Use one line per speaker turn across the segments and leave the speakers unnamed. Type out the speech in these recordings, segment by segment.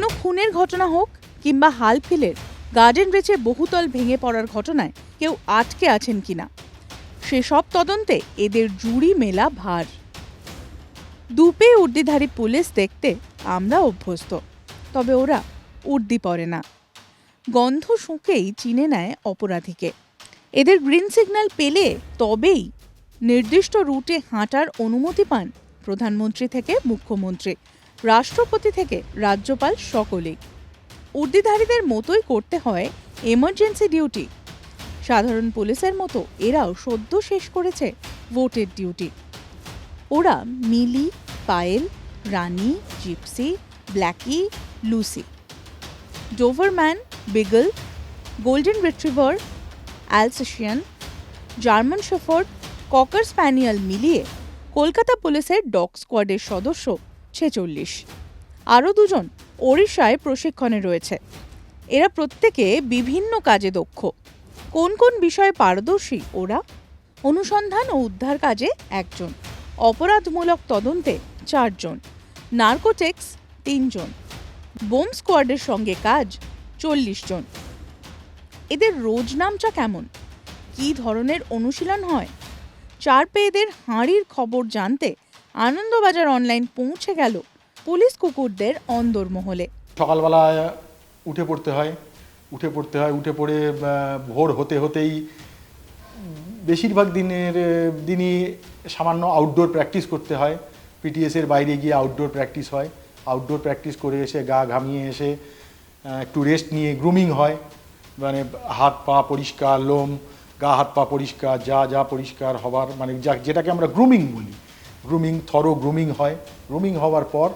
ঘটনা হোক কিংবা হালফিলের গার্ডেন রিচে বহুতল ভেঙে পড়ার ঘটনায় কেউ আটকে আছেন কিনা? সেসব তদন্তে এদের জুড়ি মেলা ভার। দুপে উর্দিধারী পুলিশ দেখতে আমরা অভ্যস্ত, তবে ওরা উর্দি পরে না। গন্ধ শুঁকেই চিনে নেয় অপরাধীকে। এদের গ্রিন সিগন্যাল পেলে তবেই নির্দিষ্ট রুটে হাঁটার অনুমতি পান প্রধানমন্ত্রী থেকে মুখ্যমন্ত্রী। রাষ্ট্রপতি থেকে রাজ্যপাল সকলেই। উর্দিধারীদের মতোই করতে হয় এমার্জেন্সি ডিউটি সাধারণ পুলিশের মতো এরাও সদ্য শেষ করেছে ভোটের ডিউটি ওরা Mili, Payel, Rani, gypsy, blackie, Lucy. Dobermann, beagle, golden retriever Alsatian German shepherd, cocker spaniel মিলিয়ে কলকাতা পুলিশের ডগ স্কোয়াডের সদস্য ছেচল্লিশ। আরও দুজন ওড়িশায় প্রশিক্ষণে রয়েছে। এরা প্রত্যেকে বিভিন্ন কাজে দক্ষ। কোন কোন বিষয়ে পারদর্শী ওরা? অনুসন্ধান ও উদ্ধার কাজে একজন। অপরাধমূলক তদন্তে চারজন। নার্কোটেক্স তিনজন। বোম স্কোয়াডের সঙ্গে কাজ চল্লিশ জন এদের রোজ নামচা কেমন? কী ধরনের অনুশীলন হয়? চার পেয়েদের হাঁড়ির খবর জানতে আনন্দবাজার অনলাইন পৌঁছে গেল পুলিশ কুকুরদের অন্দরমহলে।
সকালবেলা উঠে পড়তে হয়, উঠে পড়তে হয়, উঠে পড়ে ভোর হতে হতেই বেশিরভাগ দিনের দিনই সামান্য আউটডোর প্র্যাকটিস করতে হয়। পিটিএসের বাইরে গিয়ে আউটডোর প্র্যাকটিস হয়। আউটডোর প্র্যাকটিস করে এসে গা ঘামিয়ে এসে একটু রেস্ট নিয়ে গ্রুমিং হয়। মানে হাত পা পরিষ্কার, লোম, গা হাত পা পরিষ্কার, যা যা পরিষ্কার হবার মানে যা যেটাকে আমরা গ্রুমিং বলি। গ্রুমিং থরো গ্রুমিং হয়। গ্রুমিং হওয়ার পর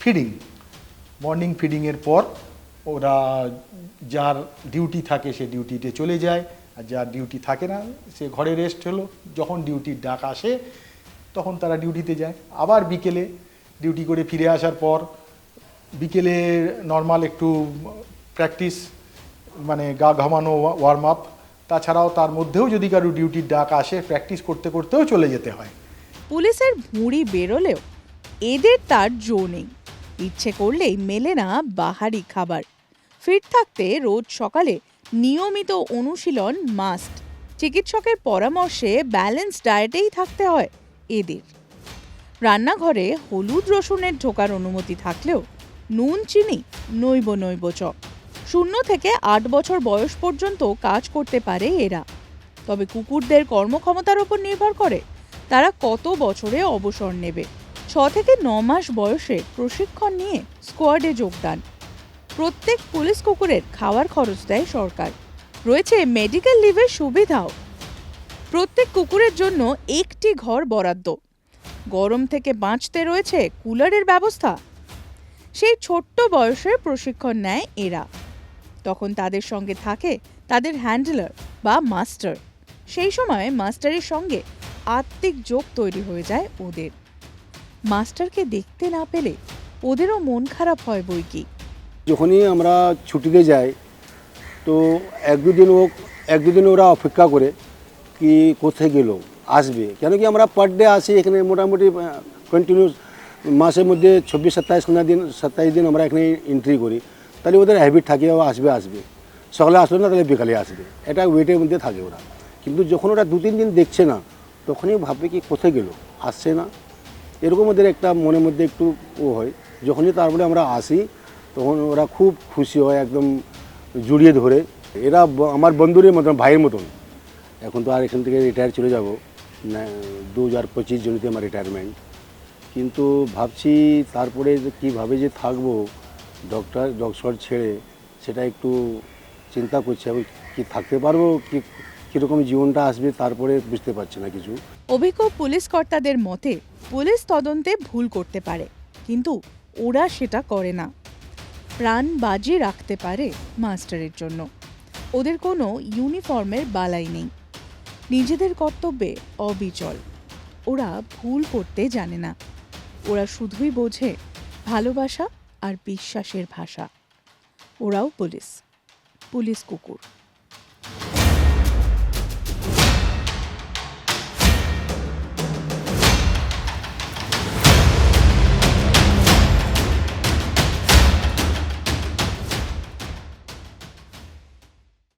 ফিডিং মর্নিং ফিডিংয়ের পর ওরা যার ডিউটি থাকে সে ডিউটিতে চলে যায়, আর যার ডিউটি থাকে না, সে ঘরে রেস্ট হলো। যখন ডিউটির ডাক আসে, তখন তারা ডিউটিতে যায়। আবার বিকেলে ডিউটি করে ফিরে আসার পর বিকেলে নর্মাল একটু প্র্যাকটিস মানে গা ঘামানো ওয়ার্ম আপ তাছাড়াও তার মধ্যেও যদি কারও ডিউটির ডাক আসে প্র্যাকটিস করতে করতেও চলে যেতে হয়।
পুলিশের ভুঁড়ি বেরোলেও এদের তার জো নেই। ইচ্ছে করলেই মেলে না বাহারি খাবার। ফিট থাকতে রোজ সকালে নিয়মিত অনুশীলন মাস্ট। চিকিৎসকের পরামর্শে ব্যালেন্স ডায়েটেই থাকতে হয় এদের। রান্নাঘরে হলুদ রসুনের ঢোকার অনুমতি থাকলেও নুন, চিনি নৈব নৈব চ শূন্য থেকে আট বছর বয়স পর্যন্ত কাজ করতে পারে এরা। তবে কুকুরদের কর্মক্ষমতার উপর নির্ভর করে। তারা কত বছরে অবসর নেবে? ছ থেকে ন মাস বয়সে প্রশিক্ষণ নিয়ে স্কোয়াডে যোগদান। প্রত্যেক পুলিশ কুকুরের খাওয়ার খরচ দেয় সরকার। রয়েছে মেডিকেল লিভের সুবিধাও। প্রত্যেক কুকুরের জন্য একটি ঘর বরাদ্দ। গরম থেকে বাঁচতে রয়েছে কুলারের ব্যবস্থা। সেই ছোট্ট বয়সে প্রশিক্ষণ নেয় এরা। তখন তাদের সঙ্গে থাকে তাদের হ্যান্ডলার বা মাস্টার। সেই সময় মাস্টারের সঙ্গে আত্মিক যোগ তৈরি হয়ে যায় ওদের। মাস্টারকে দেখতে না পেলে ওদেরও মন খারাপ হয় বই কি।
যখনই আমরা ছুটিতে যাই, তো এক দুদিন ও এক দুদিন ওরা অপেক্ষা করে কি কোথায় গেল, আসবে। কেন কি আমরা পার ডে আসি, এখানে মোটামুটি কন্টিনিউ মাসের মধ্যে চব্বিশ, সাতাইশ দিন সাতাইশ দিন আমরা এখানে এন্ট্রি করি। তাহলে ওদের হ্যাবিট থাকে আসবে আসবে। সকালে আসলো না, তাহলে বিকালে আসবে। এটা ওয়েটের মধ্যে থাকে ওরা। কিন্তু যখন ওরা দু তিন দিন দেখছে না তখনই ভাববে কি কোথায় গেল? আসছে না। এরকম ওদের একটা মনের মধ্যে একটু ও হয়। যখনই তারপরে আমরা আসি, তখন ওরা খুব খুশি হয়, একদম জড়িয়ে ধরে। এরা আমার বন্ধুরের মতন, ভাইয়ের মতন। এখন তো আর এখান থেকে রিটায়ার চলে যাব। দু হাজার পঁচিশ জনিতে আমার রিটায়ারমেন্ট কিন্তু ভাবছি তারপরে কীভাবে যে থাকব ডক্টর ডক্টর ছেড়ে, সেটা একটু চিন্তা করছি আমি কি থাকতে পারব, কি কীরকম জীবনটা আসবে তারপরে বুঝতে পারছি না কিছু।
অভিজ্ঞ পুলিশ কর্তাদের মতে, পুলিশ তদন্তে ভুল করতে পারে, কিন্তু ওরা সেটা করে না। প্রাণ বাজি রাখতে পারে মাস্টারের জন্য। ওদের কোনো ইউনিফর্মের বালাই নেই। নিজেদের কর্তব্যে অবিচল। ওরা ভুল করতে জানে না। ওরা শুধুই বোঝে ভালোবাসা আর বিশ্বাসের ভাষা। ওরাও পুলিশ পুলিশ কুকুর।